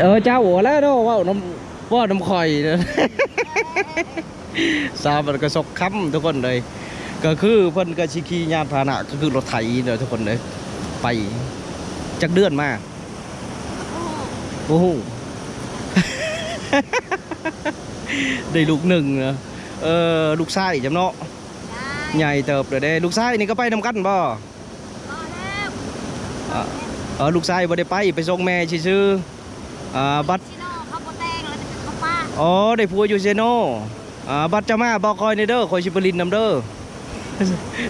เออเจ้าหัวแล้วเนาะเว่าน้ำว่าน้ำข่อยเนอะสาวมันก็สกค้ำทุกคนเลย ก็คือเพิ่นก็ชิคียานพาหนะก็คือรถไถเด้อทุกคนเลย ไปจักเดือนมาโอ้โหได้ลูกหนึ่งเนอะเออลูกชายจำเนาะใหญ่เติบเลยเด้ลูกชายนี่ก็ไปนำกันบ่อ่าเออลูกชายบ่ได้ไปไปส่งแม่ซื่อๆ อ่าบัตรชิโน่เขาโบแตงแล้วจะเขาป้าอ๋อได้ผัวอยู่เซโนอ่าบัตรจะมาบอกคอยในเด้อคอยชิบลินนำเด้อ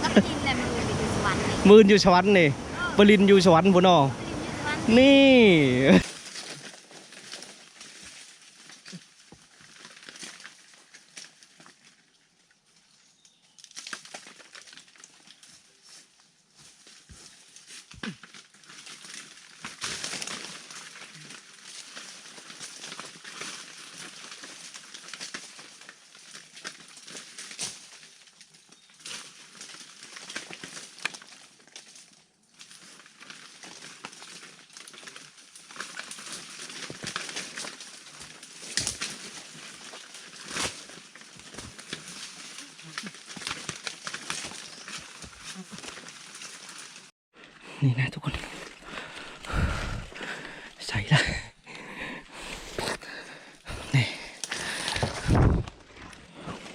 แล้วไปกินอะไรมือไปดูสวรรค์นี่มืนอยู่สวรรค์นี่ปลินอยู่สวรรค์พุ่นเนาะไปกินอยู่สวรรค์นี่ นี่นะทุกคน ใส่ละนี่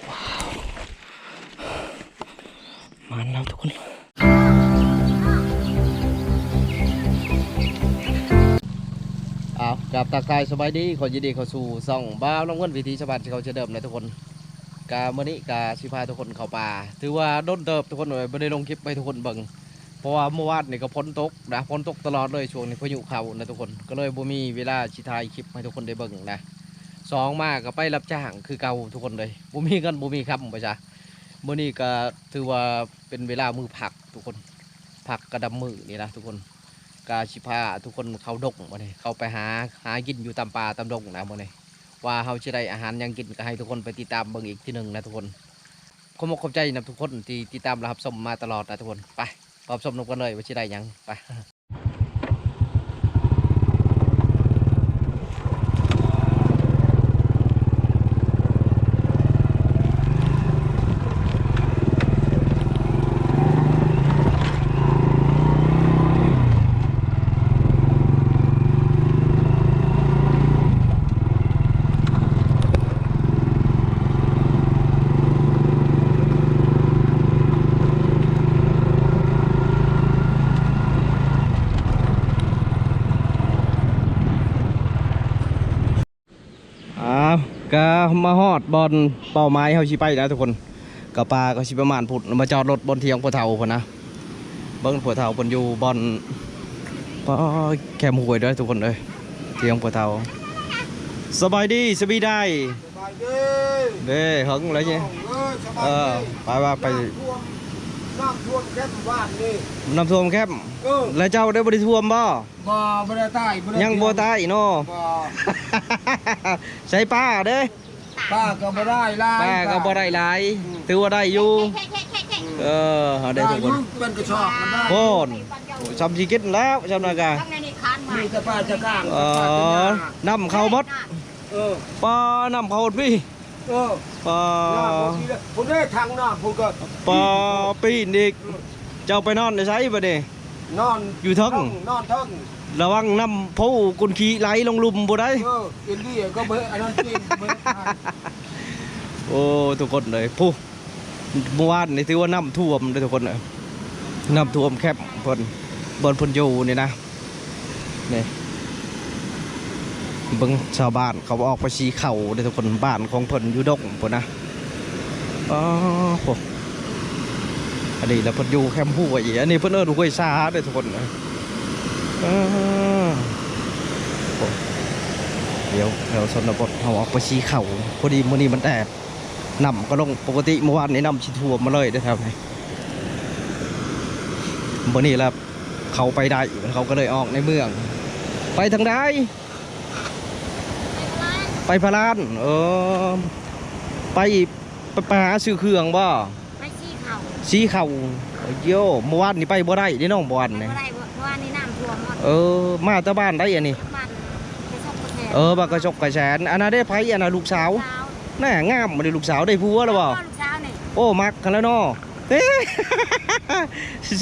ว้าวมันแล้วทุกคนเอากลับตากายสบายดีขอยินดีเข้าสู่ซ่องบ้าวน้องเงินวิธีชาวบ้านที่เขาจะเดิมนะทุกคนกาเมื่อนี้กาสิพาทุกคนเข้าป่าถือว่าโดนเติบทุกคนเลยไม่ได้ลงคลิปไปทุกคนเบิ่ง เพราะว่าเมื่อวานนี่ก็พ้นตกนะพ้นตกตลอดเลยช่วงนี้พายุเข้านะทุกคนก็เลยบ่มีเวลาชิทายคลิปให้ทุกคนได้เบิ่งนะสองมากก็ไปรับจ้างคือเก่าทุกคนเลยบ่มีเงินบ่มีครับไปจ้ะเมื่อนี้ก็ถือว่าเป็นเวลามือผักทุกคนผักกระดำมือนี่นะทุกคนกาชิพาทุกคนเขาดกมาเนี่ยเขาไปหาหากินอยู่ตามป่าตามดงนะมาเนี่ยว่าเขาจะได้อาหารยังกินก็ให้ทุกคนไปติดตามเบิ่งอีกทีหนึ่งนะทุกคนขอบคุณขอบใจนะทุกคนที่ติดตามรับชมมาตลอดนะทุกคนไป รับชมนุกันเลยว่าจะได้ยังไป อ้าวก็ มาฮอดบอลเป้าหมายเขาชิไปนะทุกคนกับปลาก็ชิประมาณพุดมาจอดรถบนเทียงผัวเทาพนนะเบิ้งผัวเทาเพนอยู่บอลปอแคมหวยด้วยทุกคนเลยเทียงผัวเทาสบายดีสบายได้สบายดีเด้หึงอะไรเนี่ยเออสบายเออดีไปว่าไปน้ำท่วมน้ำท่วมแค่บ้านนี่น้ำท่วมแคบเออแล้วเจ้าได้บริท่วมบ่บ่บ่ได้ตายบ่ได้ยังบ่ตายเนาะบ่ใส่ป้าเด้ ป้าก็บ่ได้ลายป้าก็บ่ได้หลายถือว่าได้อยู่แค่แค่แค่แค่เออเอาได้ได้ทุกอคนยู่เป็นกระสอบมันได้โอ้นซำชีกินแล้วจำนากาข้างในนี่คานมามีแต่ป้าจะกลางเออน้ำเข้าหมดเออปลาน้ำเข้าหมดพี่เออปลาน้ำบ่ทีละผมได้ทางน้ำผมก็ปลาปีนอีกเจ้าไปนอนในไสบ่เด้ นอนอยู่เทิง นอนเทิงระวังน้ำผู้กุนขี้ไหลลงหลุมบ่ได้เอออินเดียก็เบิ่อันนั้นกินเบิ่โอ้ทุกคนเลยผู้เมื่อวานนี่ถือว่าน้ำท่วมเลยทุกคนเลยน้ำท่วมแคบเพิ่นบนเพิ่นอยู่นี่นะนี่เบิ่งชาวบ้านเขาออกไปชี้เข่าเลยทุกคนบ้านของเพิ่นอยู่ดงพุ่นนะอ๋อโหอั นนี้แล้วเพิ่นอยู่แคมป์ห้วยอันนี้เพิ่นเอิ้นห้วยซาเลยทุกคนนะเดี๋ยวแถวชนบทเขาออกไปชี้เขาพอดีมื้อนี้มันแดดน้ำก็ลงปกติเมื่อวานนี้น้ำชิท่วมมาเลยได้ครับมื้อนี้แล้วเขาไปได้เขาก็เลยออกในเมือง ไปทางใดไปพารานเออไปไปหาซื้อเครื่องบ่ไปชี้ เขาสีเข่าโยเมื่อวานนี่ไปบ่ได้เด้น้องบ่วันไปนี่บ่ได้บ่ว่านี่น้ำท่วมหมดเออมาแตะบ้านได้อันนี้มันไปส่งกระสนเออบักกระชกกระแสนอันนั้นได้ไผอันนั้นลูกสาวเช้าแน่งามบ่ได้ลูกสาวได้ผัวแล้วบ่ลูกเช้านี่โอ้มักกันแล้วเนาะเอ๊ะ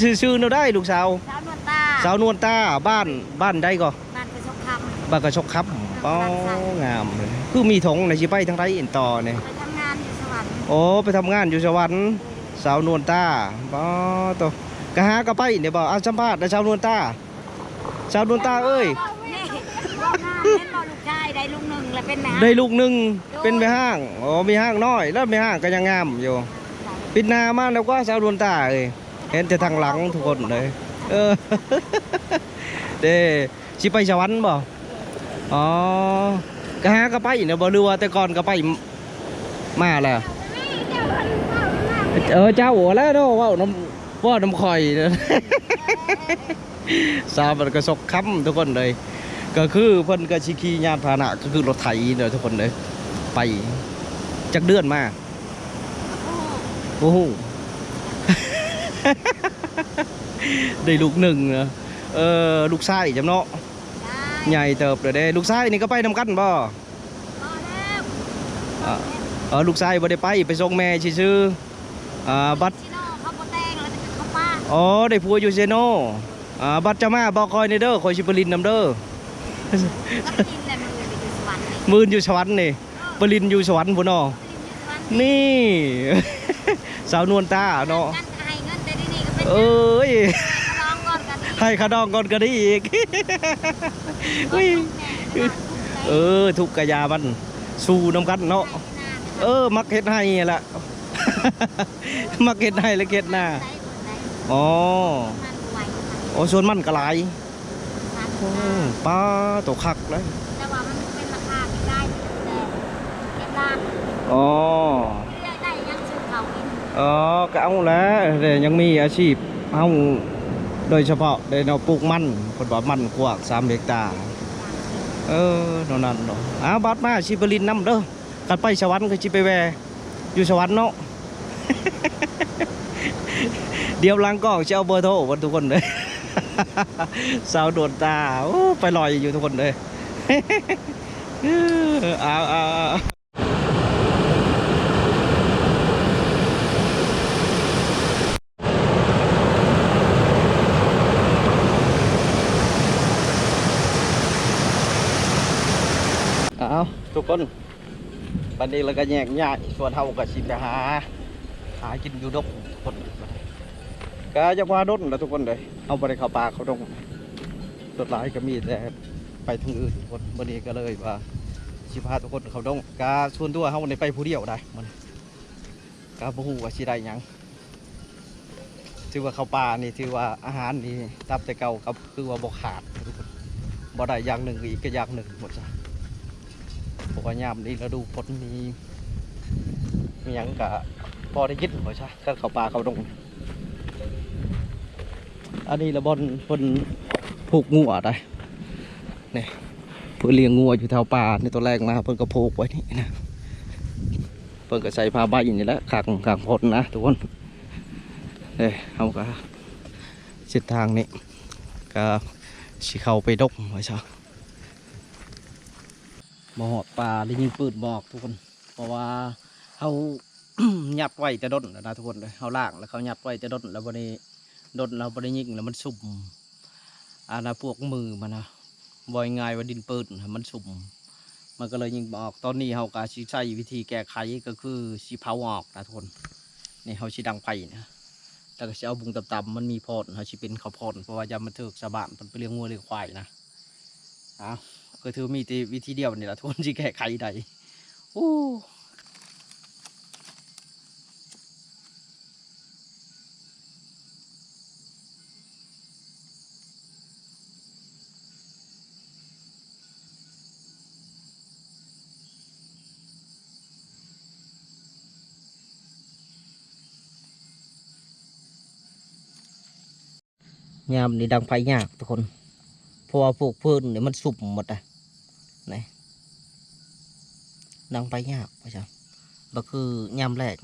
ชื่อชื่อเนาได้ลูกสาว เช้านวลตาสาวนวลตาบ้านบ้านใดก็บ้านกระชกคบ้านกระชกครับป้องามเลยคือมีถงในสิไปทางใดอินต่อเนี่ยำไปทำงานอยู่สวรรค์โอ้ไปทำงานอยู่สวรรค์ สาวนวลตาป้อโตกะหากะไปเนี่ยบ่เอาสัมภาษณ์นะสาวนวลตาสาวนวลตาเอ้ยนี่เรางานเล่นบอลลูกชายได้ลูกหนึ่งแล้วเป็นแม่ได้ลูกหนึ่งเป็นแม่ห้างอ๋อมีห้างน้อย แล้วแม่ห้างก็ยังงามอยู่ปิดหน้ามาแล้วก็สาวนวลตาเอ้ยเห็นแต่ทางหลังทุกคนเลยเออเด้สิไปสวรรค์บ่อ๋อกะหากะไปเนี่ยบ่หรือว่าแต่ก่อนก็ไปมาแล้ว เออเจ้าหัวแล้วเนาะเว่าน้ำเว่าน้ำข่อยเด้อสาวมันก็สกค้ำทุกคนเลย ก็คือเพิ่นก็ชิคียานพาหนะก็คือรถไถเด้อทุกคนเลยไปจักเดือนมาโอ้โหได้ลูกหนึ่งเนอะเออลูกชายจำเนาะใหญ่เติบเลยเด้ลูกชายนี่ก็ไปนำกันบ่อ่าเออลูกชายบ่ได้ไปไปส่งแม่ซื่อๆ อ่าบัตรชิโน่เขาโปแตงแล้วจะเป็นข้าวป้าอ๋อได้ผัวอยู่เซโนอ่าบัตรจะมาบอกคอยในเด้อคอยชิบลินนำเด้อแล้วก็กินแต่มือไปอยู่สวรรค์นี่มืนอยู่สวรรค์นี่ปลินอยู่สวรรค์พุ่นเนาะกินอยู่สวรรค์นี่ สาวนวลตาเนาะงั้นให้เงินแต่ที่นี่ก็เป็นเอ้ยลองก่อนกันนี่ให้ขะดองก่อนก็ได้อีก อุ้ยเออทุกกะยามันสู้น้ำกันเนาะ เออ มักเฮ็ดให้แหละ มักเฮ็ดให้และเฮ็ดหน้าอ๋อโอ้ส่วนมันก็หลายโอ้ป้าตัวคักเลยแต่ว่ามันเป็นราคาที่ได้แต่เก็บล้านอ๋อเรื่อยได้ยังชื่อเขากินอ๋อก็เอาแล้วแต่ยังมีอาชีพเอาโดยเฉพาะได้เนาะปลูกมันผลว่ามันกว้างสามเฮกตาร์เออเนั่นนั่นเนาะอ้าวบัดมาชิบลินน้ำเด้อกันไปสวรรค์ก็ชิไปแวอยู่สวรรค์เนาะ เดี๋ยวหลังกล้องจะเอาเบอร์โทรวันทุกคนเลยสาวโดนตาไปลอยอยู่ทุกคนเลยเอาเอาเอาเอาทุกคนบันนี้เราก็แยกย้ายส่วนเฮาก็สิไปหา หากินอยู่ดกทุกคนก็จะพาดนแล้วทุกคนเลยเอาไปเข้าป่าเขาดงสุดท้ายก็มีแต่ไปทางอื่นทุกคนวันนี้ก็เลยว่าสิพาทุกคนเขาดงกาส่วนตัวเฮาในไปผู้เดียวได้มันกาบ่ฮู้ว่าสิได้ยังถือว่าเข้าป่านี่ถือว่าอาหารนี่ตับแต่เก่ากับคือว่าบ่ขาดทุกคนบ่ได้อย่างหนึ่งอีกก็อย่างหนึ่งหมดจ้ะบอกว่ายามนี้เราดูฝนมีมียังกะ พอได้ยินบ่ใช่ก็เขาป่าเขาดงอันนี้ละบอนเพิ่นผูกงัวได้นี่เพิ่นเลี้ยงงัวอยู่แถวป่าในตัวแรกนะเพิ่นก็ผูกไว้นี่นะเพิ่นก็ใส่ผ้าใบอย่างนี่แหละขังขังพนนะทุกคนเอ้ยเอาก็เส้นทางนี้ก็สิเข้าไปดกไว่าใช่บ่หอดป่าได้ยิงปืนบอกทุกคน เพราะว่าเขา หยัดไว้จะดนนะทุกคนเลยเขาล่างแล้วเขาหยัดไว้จะดนแล้วบริดนแล้วบริยิงแล้วมันสุ่มอาณาพวกมือมันนะบอยง่ายว่าดินปืนมันสุ่มมันก็เลยยิงออกตอนนี้เขาก็ชิใช้วิธีแก้ไขก็คือชีเผาออกนะทุกคนนี่เขาชิดังไฟนะแล้วก็จะเอาบุงต่ำๆมันมีพอดเขาชิเป็นเขาวพอดเพราะว่ายามมันเถือกชาวบ้านมันไปเลี้ยงงัวเลี้ยงควายนะเอาก็ถือมีแต่วิธีเดียวนี่แหละทุกคนที่แก้ไขได้โอ้ ยามนี่ดังไฟยากทุกคนเพราะว่าพวกเพื่อนเนี่ยมันสุบหมดอะนี่ดังไปยากไปจ้ะก็คือยามแรก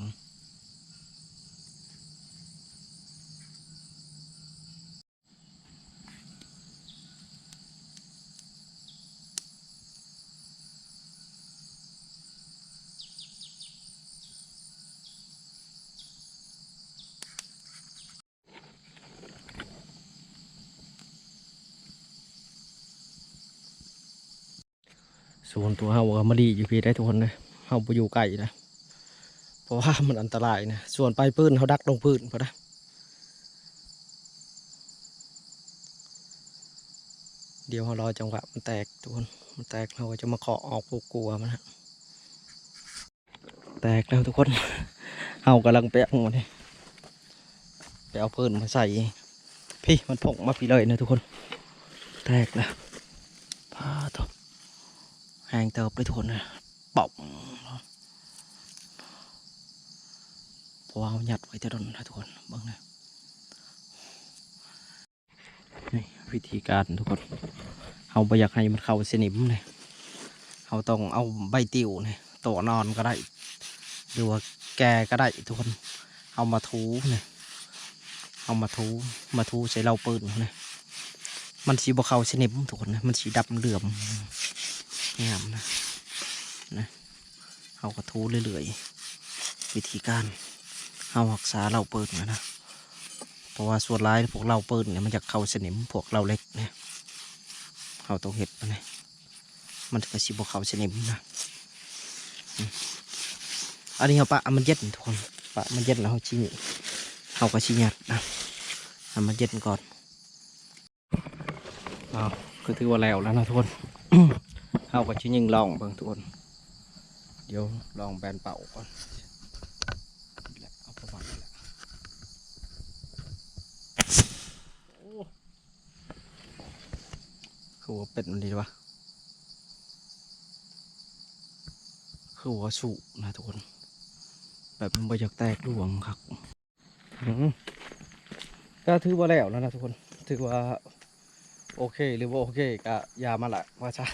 ส่วนตัวเฮาก็มาดีอยู่พี่ได้ทุกคนเลยเฮาไปอยู่ไกลนะเพราะว่ามันอันตรายนะส่วนไปปืนเขาดักลงพื้นพอนะเดี๋ยวเรารอจังหวะมันแตกทุกคนมันแตกเราก็จะมาเคาะออกพวกกลัวมันฮะแตกแล้วทุกคนเฮากำลังไปเอาเนี่ยไปเอาปืนมาใส่พี่มันพกมาพี่เลยนะทุกคน แตกแล้ว แหงเติบเลยทุกคนนะป่องเพราะว่าเอาหยัดไว้จะโดนนะทุกคนบ้างนะนี่วิธีการทุกคนเอาไปอยากให้มันเข้าสนิมเลยเขาต้องเอาใบติวเนี่ยตัวนอนก็ได้หรือว่าแกก็ได้ทุกคน เอามาทูเนี่ยเอามาทูมาทูใส่เราปืนเนี่ยมันสีบเขาสนิมทุกคนนะมันสีดำเหลือม งามนะนะเอากระทู้เรื่อยๆ วิธีการเอารักษาเราเปิดนะนะ เพราะว่าส่วนร้ายพวกเราเปิดเนี่ยมันจะเข้าสนิมพวกเราเล็กเนี่ยเขาต้องเห็ดมันะมันก็สีบเขาสนิมนะอันนี้เขาปะมันเย็นทุกคนปะมันเย็นแล้วเขาชี้เขาก็ชี้ยัดนะให้มันเย็นก่อนเอาคือถือว่าแล้วแล้วนะทุกคน เอาก็ชิ้นยิงลองเบิ่งทุกคน เดี๋ยวลองแบนเป่าก่อนเอาประมาณนี้แหละคือว่าเป็ดมันดีวะคือว่าสุนะทุกคน แบบมันบ่อยากแตกรวงครับก็ถือว่าแล้วนะทุกคน ถือว่าโอเคหรือว่าโอเคก็อยามาละว่าจ้า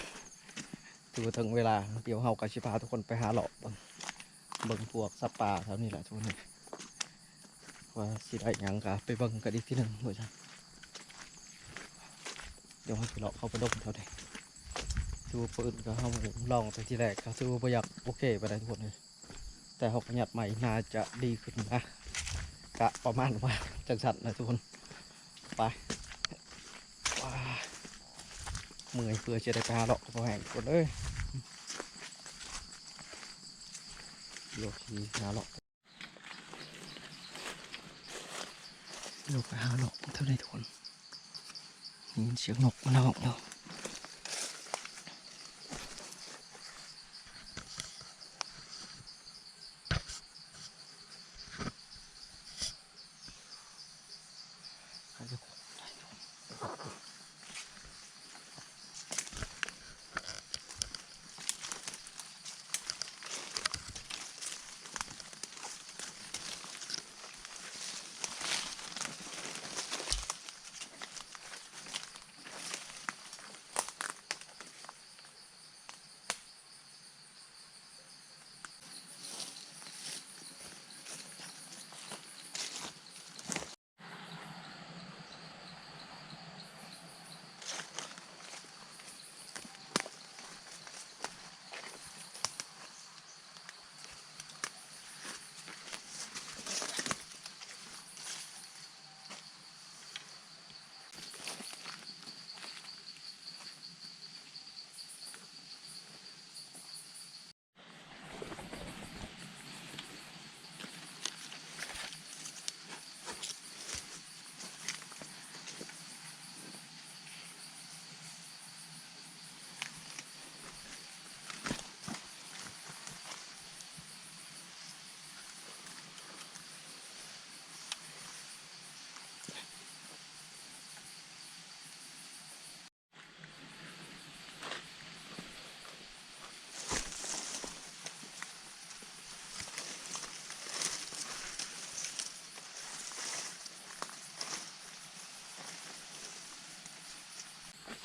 ถือว่าถึงเวลา เดี๋ยวเฮากับชิพาทุกคนไปหาหลอกเบิ่งบิ่งพวกสัตว์ป่าแถวนี้แหละทุกคนว่าสิได้ยังกะไปเบิ่งกันอีกทีหนึ่งว่าจ้าเดี๋ยวเฮาสิเลาะเข้าไปดมแถวนี้ถือว่าปืนก็เฮาลองไปที่แรกก็ถือว่าบ่อยากโอเคไปได้ทุกคนเลยแต่เฮาประหยัดใหม่น่าจะดีขึ้นนะกะประมาณว่าจังสันนะทุกคนไปว้าเมื่อยเพื่อจะได้ไปหาดอกกระเพาแห้งกดเลย โยกทีหาหลอกโยกไปหาหลอกเท่าไรทุกคนมีเสียงนกมันหลอกอยู่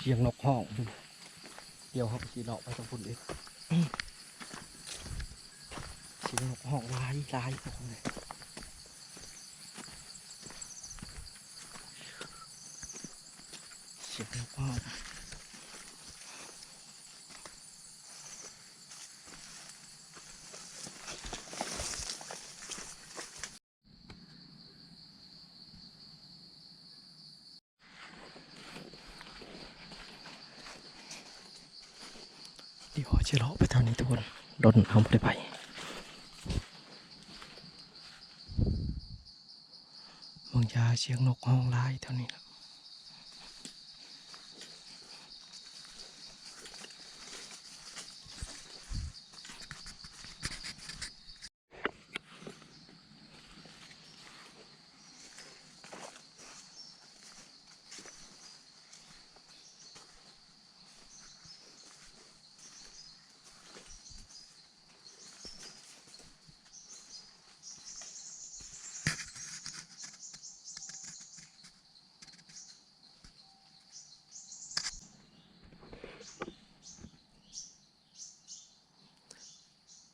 เสียงนกห้อง เดี๋ยวเขาไปสีเลาะไปตรงพุ่นอีกเสียงนกห้องลายลายพวกนี้เสียงนกห้อง เดี๋ยวจะเลาะไปทางนี้ทุกคนโดนเอาไปไปบางยาเชียงนกห้องลายเท่านี้ละ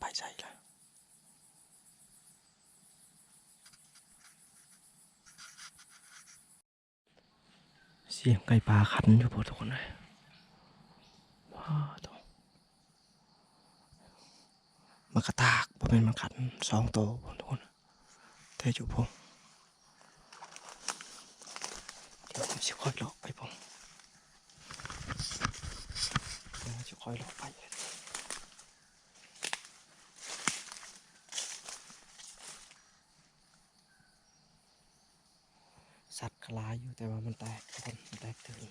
ไปใจละเสียงไก่ปลาขันอยู่พอทุกคนเลยว้าวตรงมันกระตากเพราะเป็นมันขันสองตัวทุกคนแต่อยู่พง เดี๋ยวผม จะค่อยเลาะไปผมเดี๋ยวจะค่อยเลาะไปสัตว์คลายอยู่แต่ว่ามันแตกทุกคนมันแตกตื่น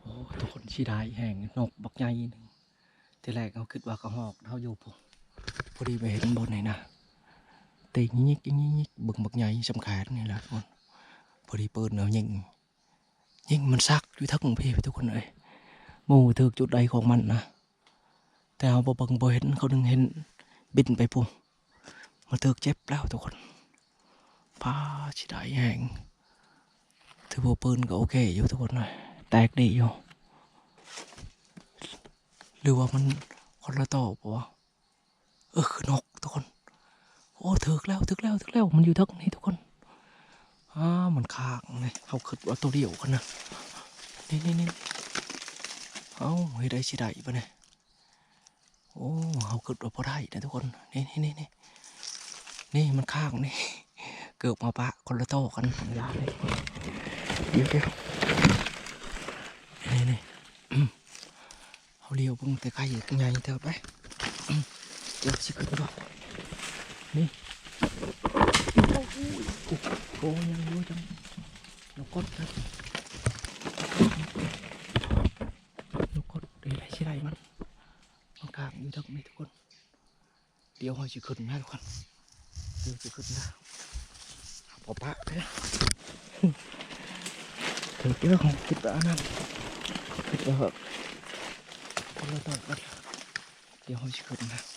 โอ้ ชีได้แห่งนกบักใหญ่หนึ่งทีแรกเขาคิดว่าเขาหอกเขาอยู่ผมพอดีไปเห็นบนไหนนะตียิกยิกยิกยิกบึงบักใหญ่สำคัญนี่แหละทุกคนพอดีเปืนเอายิงยิงมันซักอยู่ทั้งพี่ทุกคนเลยมูถือจุดใดของมันนะแต่เอาบ่เบังบ่เห็นเขาดึงเห็นบินไปปุ่มมาถือเจ็บแล้วทุกคนพาชิได้แห่งถือว่าปืนก็โอเคอยู่ทุกคนเลยแตกดีอยู่ รือว่ามันคนละต่อปะวะเออคือนกทุกคน โอ้ถึกแล้วถึกแล้วถึกแล้วมันอยู่ทึกนี่ทุกคนอ้ามันคากเลยเขาคิดว่าตัวเดียวกันนะนี่นี่นี่เอ้าเฮ้ยได้สิได้ปะเนี่ยโอ้เขาคิดว่าพอได้นะทุกคนนี่นี่นี่นี่นี่มันข้างนี่เกือบมาปะคนละโต๊ะกันยาเลยเดี๋ยวเดี๋ยวนี่นี่ เอาเลี้ยวเบึงแต่ไกลใหญ่เถอะไปเดี๋ยวสิขึ้นบ่นี่โอ้ยโอ้ยังอยู่จังนกกดครับนกกดเดี๋ยวไรสิไรมันมันกลางอยู่ทั้งนี้ทุกคน เดี๋ยวเราจะขึ้นนะทุกคนเดี๋ยวจะขึ้นนะเอาปะเลยถึงเรื่องของคิดว่านนั้นคิดว่า แบบคนละต่อกั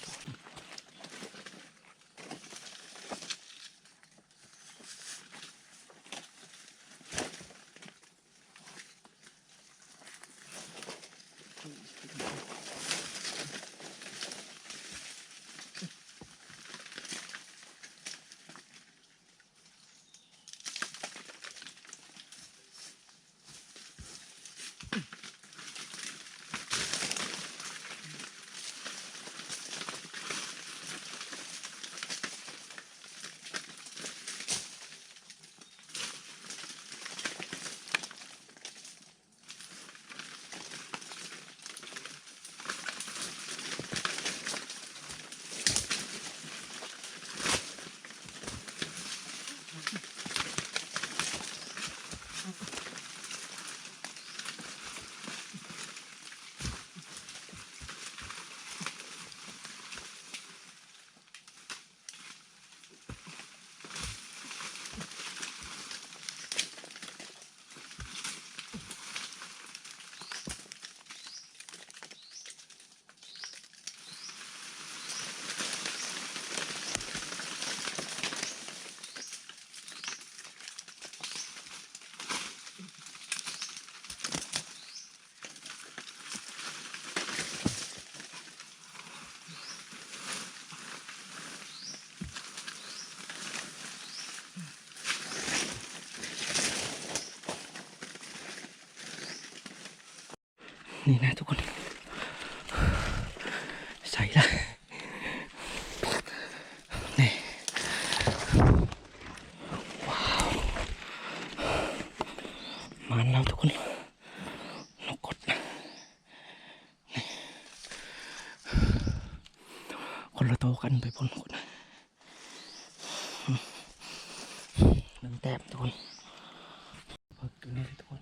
นี่นะทุกคน ใส่ละนี่ว้าวมาแล้วทุกคนนกกดนะนี่คนละโตกันไปบนคนนะหนึ่งแต้มทุกคนเพิกอยู่นี่เลยทุกคน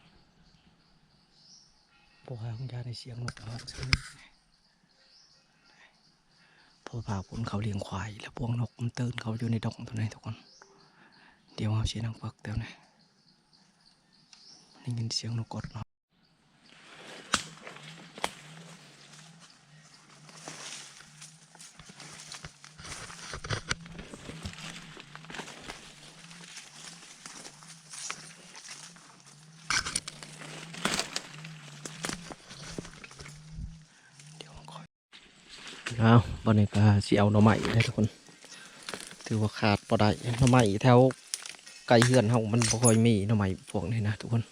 พวกหาคุณยาใน เสียงนกร้องสักนิดพอพาคนเขาเลี้ยงควาย แล้วพวกนกมันตื่นเขาอยู่ในดงตัวนี้ทุกคน เดี๋ยวเอาเสียงนกเพิกเดี๋ยวนะได้ยินเสียงนกกดเนาะเดี๋ยวคอย เอาบรรยากาศสีเอาหน่อไม้ได้ทุกคน ถือว่าขาดปอได้หน่อไม้แถวไกลเฮือนเฮามันบ่ค่อยมีหน่อไม้พวกนี้นะทุกคน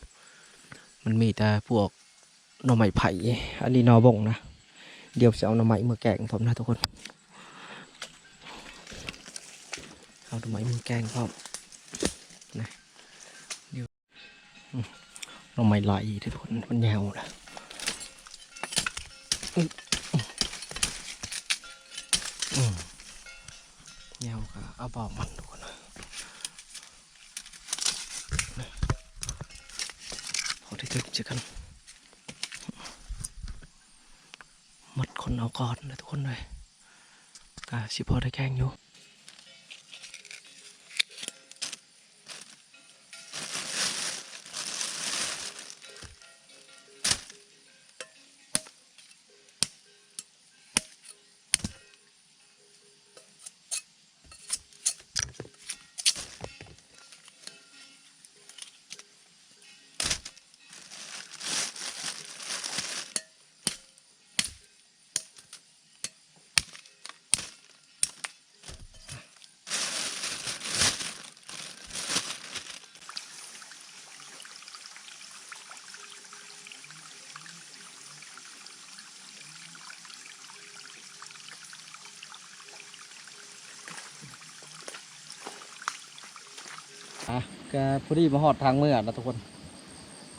มันมีแต่พวกหน่อไม้ไผ่ อันนี้นอบงนะ เดี๋ยวจะเอาหน่อไม้มือแกงผมนะทุกคน เอาหน่อไม้มือแกงพร้อมนะเดี๋ยวหน่อไม้ไหลทุกคน มันแนวนะ อที่ถึงจะกันหมดคนเอาก่อนเลยทุกคนเลยกาสิพอได้แกงอยู่ ก็พอดีมาหอดทางเมื่อนะทุกคน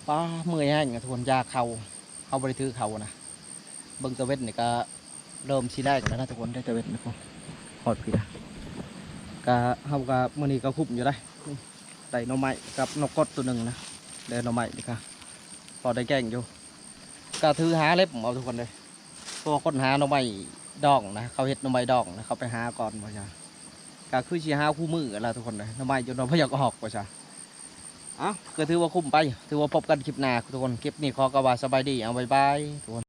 ป้าเมื่อยแห้งอะทุกคนยาเขาเขาบริถือเขานะเบิ้งตะเวนนี่ก็เริ่มชีแรกแล้วนะทุกคนได้ตะเวนนะทุกคนหอดพี่นะก็เขาก็มื่อนี้ก็คุ้มอยู่ได้ไต่น่อไม้กับนกกดตัวหนึ่งนะเดินน่อไม้นี่ค่ะพอได้แกล้งอยู่ก็ถือหาเล็บเอาทุกคนเลยเพวกคนหาหน่อไม้ดองนะเขาเห็ดหน่อไม้ดองนะเขาไปหาก่อนบ่จ้าก็คือชีหาคู่มือกันละทุกคนเลยหน่อไม้จนเราพยากออกบ่จ้าเอะก็ถือว่าคุ้มไป ถือว่าพบกันคลิปหน้าทุกคน คลิปนี้ขอกระว่าสบายดี เอาบายบายทุกคน